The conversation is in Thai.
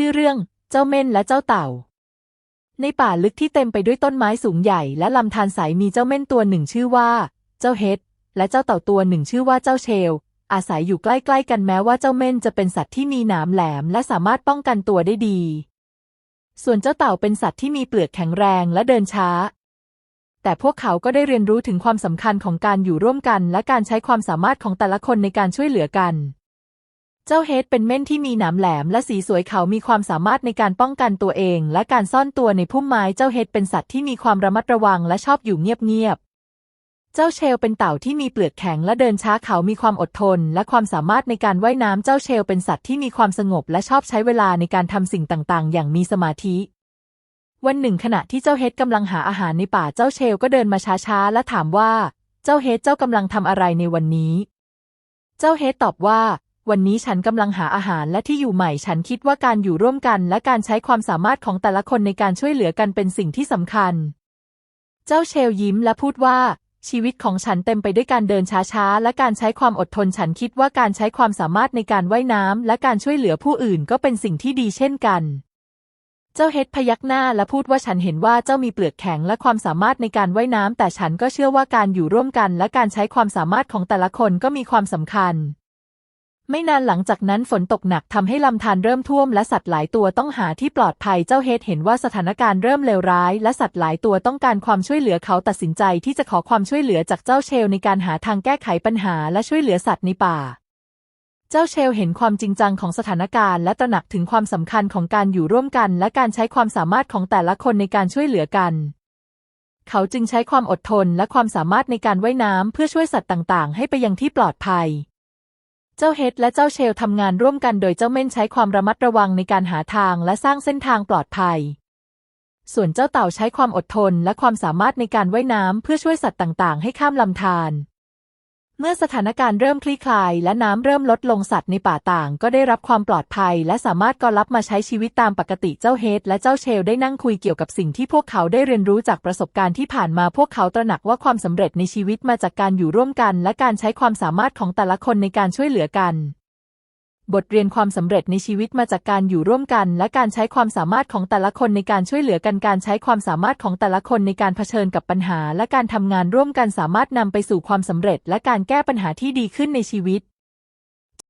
ชื่อเรื่องเจ้าเม่นและเจ้าเต่า ในป่าลึกที่เต็มไปด้วยต้นไม้สูงใหญ่และลำธารใสมีเจ้าเม่นตัวหนึ่งชื่อว่า เจ้าเฮดและเจ้าเต่าตัวหนึ่งชื่อว่าเจ้าเชล อาศัยอยู่ใกล้ๆกันแม้ว่าเจ้าเม่นจะเป็นสัตว์ที่มีหนามแหลมและสามารถป้องกันตัวได้ดี ส่วนเจ้าเต่าเป็นสัตว์ที่มีเปลือกแข็งแรงและเดินช้า แต่พวกเขาก็ได้เรียนรู้ถึงความสำคัญของการอยู่ร่วมกัน และการใช้ความสามารถของแต่ละคนในการช่วยเหลือกัน เจ้าเฮดเป็นเม่นที่มีหนามแหลมและสีสวยเขามีความสามารถในการป้องกันตัวเอง และการซ่อนตัวในพุ่มไม้เจ้าเฮดเป็นสัตว์ที่มีความระมัดระวังและชอบอยู่เงียบๆ เจ้าเชลเป็นเต่าที่มีเปลือกแข็งและเดินช้าเขามีความอดทน และความสามารถในการว่ายน้ำเจ้าเชลเป็นสัตว์ที่มีความสงบและชอบใช้เวลาในการทำสิ่งต่างๆ อย่างมีสมาธิ วันหนึ่ง ขณะที่เจ้าเฮดกำลังหาอาหารในป่าเจ้าเชลก็เดินมาช้าๆและถามว่า เจ้าเฮดเจ้ากำลังทำอะไรในวันนี้ เจ้าเฮดตอบว่า วันนี้ฉันกำลังหาอาหารและที่อยู่ใหม่ ฉันคิดว่าการอยู่ร่วมกันและการใช้ความสามารถของแต่ละคนในการช่วยเหลือกันเป็นสิ่งที่สำคัญ เจ้าเชลยิ้มและพูดว่า ชีวิตของฉันเต็มไปด้วยการเดินช้าๆ และการใช้ความอดทน ฉันคิดว่าการใช้ความสามารถในการว่ายน้ำและการช่วยเหลือผู้อื่นก็เป็นสิ่งที่ดีเช่นกัน เจ้าเฮดพยักหน้าและพูดว่าฉันเห็นว่าเจ้ามีเปลือกแข็งและความสามารถในการว่ายน้ำแต่ฉันก็เชื่อว่าการอยู่ร่วมกัน และการใช้ความสามารถของแต่ละคนก็มีความสำคัญ ไม่นานหลังจากนั้นฝนตกหนักทำให้ลำธารเริ่มท่วมและสัตว์หลายตัวต้องหาที่ปลอดภัยเจ้าเฮดเห็นว่าสถานการณ์เริ่มเลวร้ายและสัตว์หลายตัวต้องการความช่วยเหลือเขาตัดสินใจที่จะขอความช่วยเหลือจากเจ้าเชลในการหาทางแก้ไขปัญหาและช่วยเหลือสัตว์ในป่า เจ้าเชลเห็นความจริงจังของสถานการณ์และตระหนักถึงความสำคัญของการอยู่ร่วมกัน และการใช้ความสามารถของแต่ละคนในการช่วยเหลือกันเขาจึงใช้ความอดทนและความสามารถในการว่ายน้ำเพื่อช่วยสัตว์ต่าง ๆ ให้ไปยังที่ปลอดภัย เจ้าเฮดและเจ้าเชลทำงานร่วมกันโดยเจ้าเม่นใช้ความระมัดระวังในการหาทางและสร้างเส้นทางปลอดภัย ส่วนเจ้าเต่าใช้ความอดทนและความสามารถในการว่ายน้ำเพื่อช่วยสัตว์ต่างๆ ให้ข้ามลำธาร เมื่อสถานการณ์เริ่มคลี่คลายและน้ำเริ่มลดลงสัตว์ในป่าต่าง ก็ได้รับความปลอดภัย และสามารถกลับมาใช้ชีวิตตามปกติเจ้าเฮดและเจ้าเชลได้นั่งคุยเกี่ยวกับสิ่งที่พวกเขาได้เรียนรู้จากประสบการณ์ที่ผ่านมาพวกเขาตระหนักว่าความสำเร็จในชีวิตมาจากการอยู่ร่วมกัน และการใช้ความสามารถของแต่ละคนในการช่วยเหลือกัน บทเรียนความสำเร็จในชีวิตมาจากการอยู่ร่วมกันและการใช้ความสามารถของแต่ละคนในการช่วยเหลือกันการใช้ความสามารถของแต่ละคนในการเผชิญกับปัญหา และการทำงานร่วมกันสามารถนำไปสู่ความสำเร็จ และการแก้ปัญหาที่ดีขึ้นในชีวิต